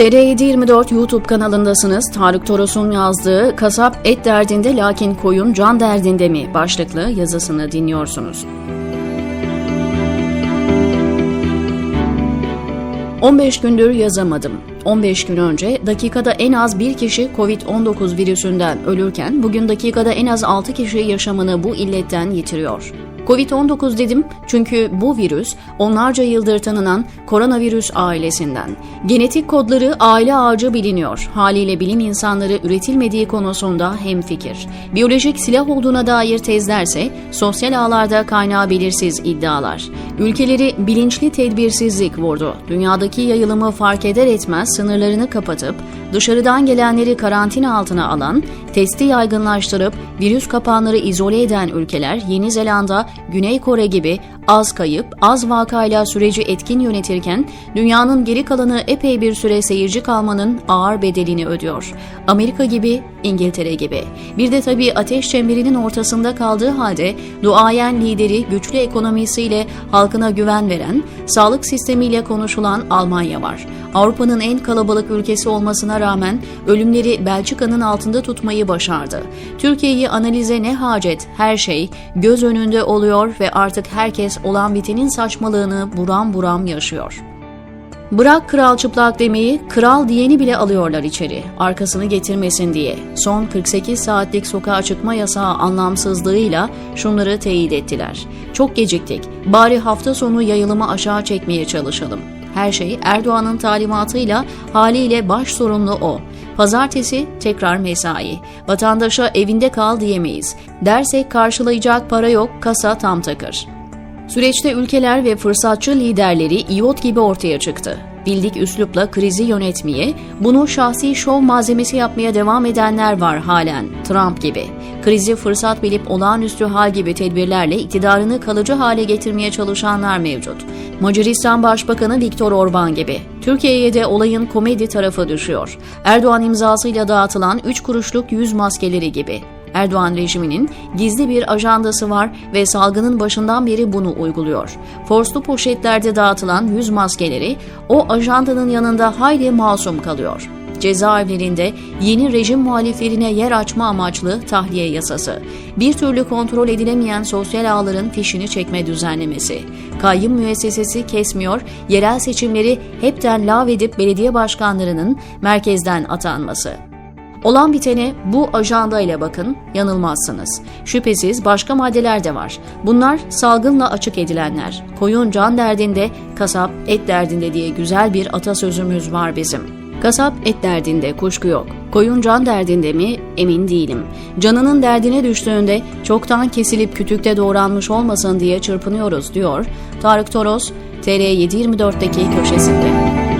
TR724 YouTube kanalındasınız. Tarık Toros'un yazdığı Kasap et derdinde lakin koyun can derdinde mi başlıklı yazısını dinliyorsunuz. 15 gündür yazamadım. 15 gün önce dakikada en az bir kişi Covid-19 virüsünden ölürken bugün dakikada en az 6 kişi yaşamını bu illetten yitiriyor. Covid-19 dedim çünkü bu virüs onlarca yıldır tanınan koronavirüs ailesinden. Genetik kodları aile ağacı biliniyor. Haliyle bilim insanları üretilmediği konusunda hemfikir. Biyolojik silah olduğuna dair tezlerse sosyal ağlarda kaynağı belirsiz iddialar. Ülkeleri bilinçli tedbirsizlik vurdu. Dünyadaki yayılımı fark eder etmez sınırlarını kapatıp dışarıdan gelenleri karantina altına alan, testi yaygınlaştırıp virüs kapağanları izole eden ülkeler Yeni Zelanda, Güney Kore gibi az kayıp, az vakayla süreci etkin yönetirken dünyanın geri kalanı epey bir süre seyirci kalmanın ağır bedelini ödüyor. Amerika gibi, İngiltere gibi. Bir de tabii ateş çemberinin ortasında kaldığı halde duayen lideri güçlü ekonomisiyle halkına güven veren, sağlık sistemiyle konuşulan Almanya var. Avrupa'nın en kalabalık ülkesi olmasına rağmen ölümleri Belçika'nın altında tutmayı başardı. Türkiye'yi analize ne hacet, her şey göz önünde oluyor ve artık herkes olan bitenin saçmalığını buram buram yaşıyor. Bırak kral çıplak demeyi, kral diyeni bile alıyorlar içeri, arkasını getirmesin diye. Son 48 saatlik sokağa çıkma yasağı anlamsızlığıyla şunları teyit ettiler. Çok geciktik, bari hafta sonu yayılımı aşağı çekmeye çalışalım. Her şey Erdoğan'ın talimatıyla haliyle baş sorumlu o. Pazartesi tekrar mesai. Vatandaşa evinde kal diyemeyiz. Dersek karşılayacak para yok, kasa tam takır. Süreçte ülkeler ve fırsatçı liderleri iot gibi ortaya çıktı. Bildik üslupla krizi yönetmeye, bunu şahsi şov malzemesi yapmaya devam edenler var halen, Trump gibi. Krizi fırsat bilip olağanüstü hal gibi tedbirlerle iktidarını kalıcı hale getirmeye çalışanlar mevcut. Macaristan Başbakanı Viktor Orban gibi. Türkiye'ye de olayın komedi tarafı düşüyor. Erdoğan imzasıyla dağıtılan 3 kuruşluk yüz maskeleri gibi. Erdoğan rejiminin gizli bir ajandası var ve salgının başından beri bunu uyguluyor. Forslu poşetlerde dağıtılan yüz maskeleri o ajandanın yanında hayli masum kalıyor. Cezaevlerinde yeni rejim muhaliflerine yer açma amaçlı tahliye yasası, bir türlü kontrol edilemeyen sosyal ağların fişini çekme düzenlemesi, kayyum müessesesi kesmiyor, yerel seçimleri hepten lağvedip belediye başkanlarının merkezden atanması. Olan bitene bu ajanda ile bakın, yanılmazsınız. Şüphesiz başka maddeler de var. Bunlar salgınla açık edilenler. Koyun can derdinde, kasap et derdinde diye güzel bir atasözümüz var bizim. Kasap et derdinde kuşku yok. Koyun can derdinde mi emin değilim. Canının derdine düştüğünde çoktan kesilip kütükte doğranmış olmasın diye çırpınıyoruz diyor Tarık Toros TR724'deki köşesinde.